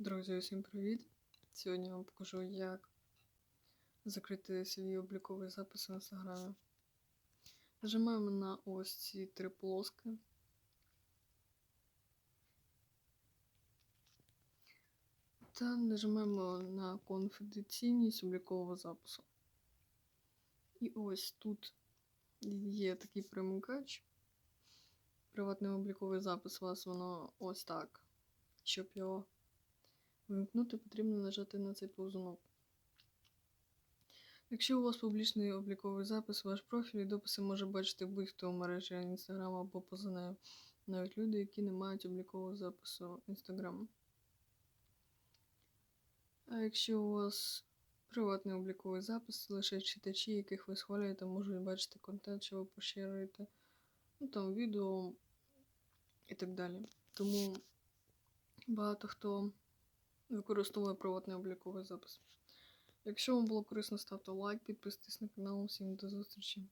Друзі, усім привіт! Сьогодні я вам покажу, як закрити свій обліковий запис в інстаграмі. Нажимаємо на ось ці три полоски. Та нажимаємо на конфіденційність облікового запису. І ось тут є такий примикач. Приватний обліковий запис у вас воно ось так. Щоб його вимкнути, потрібно нажати на цей повзунок. Якщо у вас публічний обліковий запис, ваш профіль і дописи може бачити будь-хто в мережі Instagram або поза нею, навіть люди, які не мають облікового запису Instagram. А якщо у вас приватний обліковий запис, лише читачі, яких ви схвалюєте, можуть бачити контент, що ви поширюєте, ну там відео і так далі. Тому багато хто використовує приватний обліковий запис. Якщо вам було корисно, ставте лайк, підписуйтесь на канал. Всім до зустрічі!